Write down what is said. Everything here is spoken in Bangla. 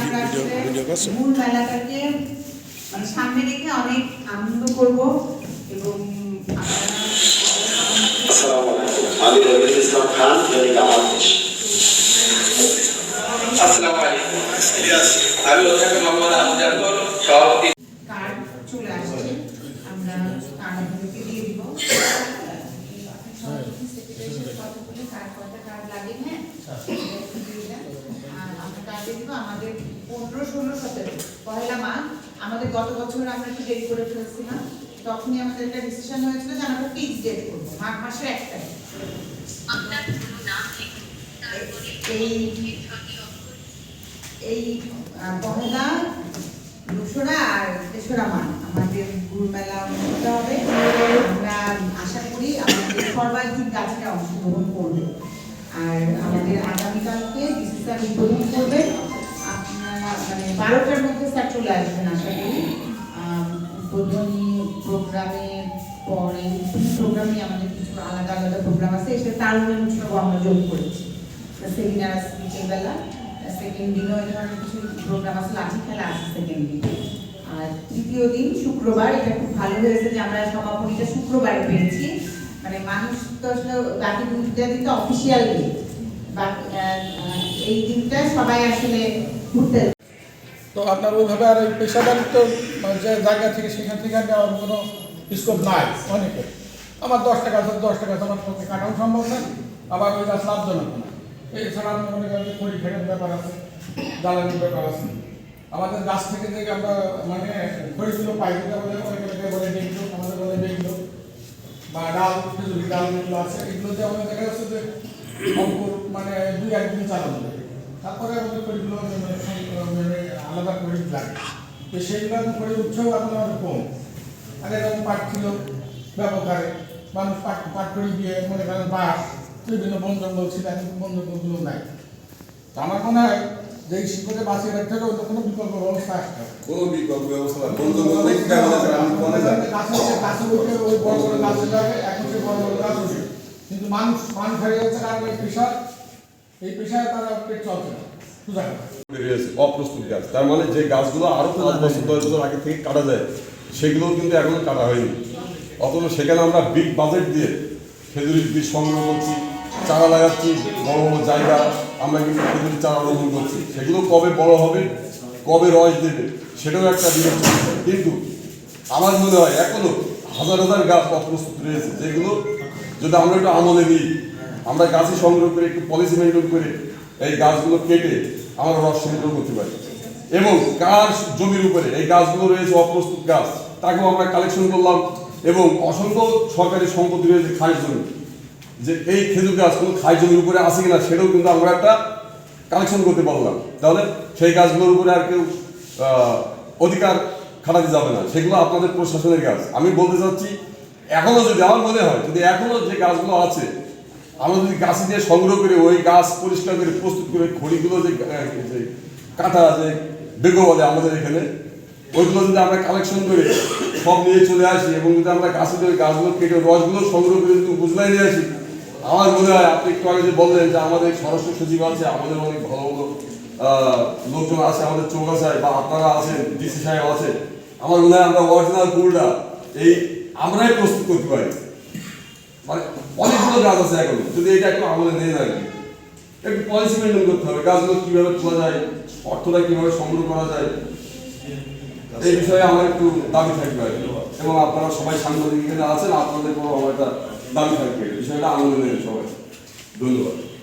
আমরা আসলে মূল মেলাটাকে মানে সামনে রেখে অনেক আনন্দ করব এবং আপনারা আসসালামু আলাইকুম। আমি রবিউল ইসলাম খান দৈনিক আসসালামু আলাইকুম। আমি ওখানে মোহাম্মদ আমজাদ সভাপতি। কার্ড চলে আসছে। আমরা কার্ড আপনাদেরকে দিয়ে দিব আমাদের পনেরো ষোলো সতেরো পয়লা মাঘ আমাদের গত বছর আমরা একটু দেরি করে ফেলছিলাম তখনই আমাদের একটা ডিসিশন হয়েছিল যে আমরা ফিক্স ডেট করব মাঘ মাসের এক তারিখ। এই পহেলা দোসরা আর তেসরা মান আমাদের গুরু মেলা অনুষ্ঠিত হবে আমরা আশা করি আমাদের সর্বাধিক গাছটা করবে। আর আমাদের আগামীকালকে ডিসিশন উদ্বোধন করবে। আপনারা মানে বারোটার মধ্যে স্যার চলে আসবেন, আশা করি। উদ্বোধনী প্রোগ্রামে পরে প্রোগ্রামে আমাদের কিছু আলাদা আলাদা প্রোগ্রাম আছে, এসে তারুণ্যের উৎসবও আমরা যোগ করেছি। সেমিনার আছে বিকেলবেলা সেকেন্ড দিনও এই ধরনের কিছু প্রোগ্রাম আছে, লাঠি খেলা আছে সেকেন্ড দিন। আর তৃতীয় দিন শুক্রবার, এটা খুব ভালো হয়েছে যে আমরা সমাপনীটা শুক্রবারে পেয়েছি। মানে মানুষ তো বাকি দুইটা দিন তো অফিসিয়াল ডে এই দিনটা সবাই আসলে ঘুরতে তো আপনার ওইভাবে আর পেশাদারিত্ব মানে যে জায়গা থেকে সেখান থেকে আর নেওয়ার কোনো স্কোপ নাই অনেকে। আমার দশ টাকা আছে, দশ টাকা আমার পক্ষে কাটাও সম্ভব না আবার ওই গাছ লাভজনক না। এছাড়া আমি মনে করি খড়ি খেটের ব্যাপার আছে জ্বালানির ব্যাপার আছে। আমাদের গাছ থেকে যে আমরা মানে খড়িগুলো পাই, যেটা বলে অনেকে বলে আমাদের বেগলো বা ডাল ডাল যেগুলো আছে, এগুলো যে আমাদের দেখা যাচ্ছে যে অঙ্কুর মানে দুই একদিন চালানো যায়। তারপরে আমাদের খড়িগুলো মানে আলাদা করে লাগে। তো সেইগুলো খড়ির উৎসব এখন আমাদের কম। আগে যেমন পাট ছিল ব্যাপক হারে মানুষ পাট পাট খড়ি দিয়ে মনে করেন বাঁশ, বিভিন্ন বন জঙ্গল ছিল, এখন বন জঙ্গলগুলো নাই। তো আমার মনে হয় যে এই শিল্পকে বাঁচিয়ে রাখতে হবে অন্য কোনো বিকল্প ব্যবস্থা আসতে হবে। কোনো বিকল্প ব্যবস্থা বন্ধু আমাদের আমি যাই যে গাছের ওই বড় বড় গাছের লাগে এখন সে বড় বড় গাছ উঠে কিন্তু মানুষ মানুষ যাচ্ছে কারণ এই পেশা এই পেশায় তারা পেট চলছে না। সোজা অপ্রস্তুত গাছ। তার মানে যে গাছগুলো আরও পাঁচ বছর দশ বছর আগে থেকে কাটা যায় সেগুলো কিন্তু এখনও কাটা হয়নি। অথচ সেখানে আমরা বিগ বাজেট দিয়ে খেজুরির বীজ সংগ্রহ করছি চারা লাগাচ্ছি বড় বড় জায়গা, আমরা কিন্তু খেজুরির চারা রোপণ করছি। সেগুলো কবে বড় হবে, কবে রস দেবে, সেটাও একটা বিরক্ত কিন্তু আমার মনে হয় এখনও হাজার হাজার গাছ অপ্রস্তুত রয়েছে, যেগুলো যদি আমরা একটু আমলে নিই, আমরা গাছই সংগ্রহ করে, একটু পলিসি মেনটেন করে এই গাছগুলো কেটে আমরা রস সংগ্রহ করতে পারি। এবং কার জমির উপরে এই গাছগুলো রয়েছে অপ্রস্তুত গাছ, তাকেও আমরা কালেকশন করলাম এবং অসংখ্য সরকারি সম্পত্তি রয়েছে খাস জমি। যে এই খেজুর গাছ কোনো খাই জমির উপরে আছে কিনা সেটাও কিন্তু আমরা একটা কালেকশন করতে পারলাম। তাহলে সেই গাছগুলোর উপরে আর কেউ অধিকার খাটাতে যাবে না। সেগুলো আপনাদের প্রশাসনের গাছ আমি বলতে চাচ্ছি, এখনও যদি আমার মনে হয়, যদি এখনও যে গাছগুলো আছে, আমরা যদি গাছ দিয়ে সংগ্রহ করে ওই গাছ পরিষ্কার করে, প্রস্তুত করে খড়িগুলো যে কাটা যে বেগো বলে আমাদের এখানে, ওইগুলো যদি আমরা কালেকশন করে সব নিয়ে চলে আসি এবং যদি আমরা গাছে ওই গাছগুলো কেটে রসগুলো সংগ্রহ করে যদি উপজেলায় নিয়ে আসি আমার মনে হয় আপনি একটু আগে যে বললেন যে আমাদের স্বরাষ্ট্র সচিব আছে, আমাদের অনেক ভালো ভালো লোকজন আছে, আমাদের চৌকাছায় বা আপনারা আছেন, ডিসি সাহেব আছে। আমার মনে হয় আমরা অরিজিনাল ফুলটা এই আমরাই প্রস্তুত করতে পারি। মানে অনেকগুলো গাছ আছে এখন, যদি এটা একটু আমলে নিয়ে না একটু পলিসি মেনটেন করতে হবে গাছগুলো কীভাবে তোলা যায়, অর্থটা কীভাবে সংগ্রহ করা যায়, এই বিষয়ে আমার একটু দাবি থাকবে। এবং আপনারা সবাই সাংবাদিক এখানে আছেন, আপনাদের কোনো আমার একটা দাবি থাকবে বিষয়টা আমলে নেবেন সবাই। ধন্যবাদ।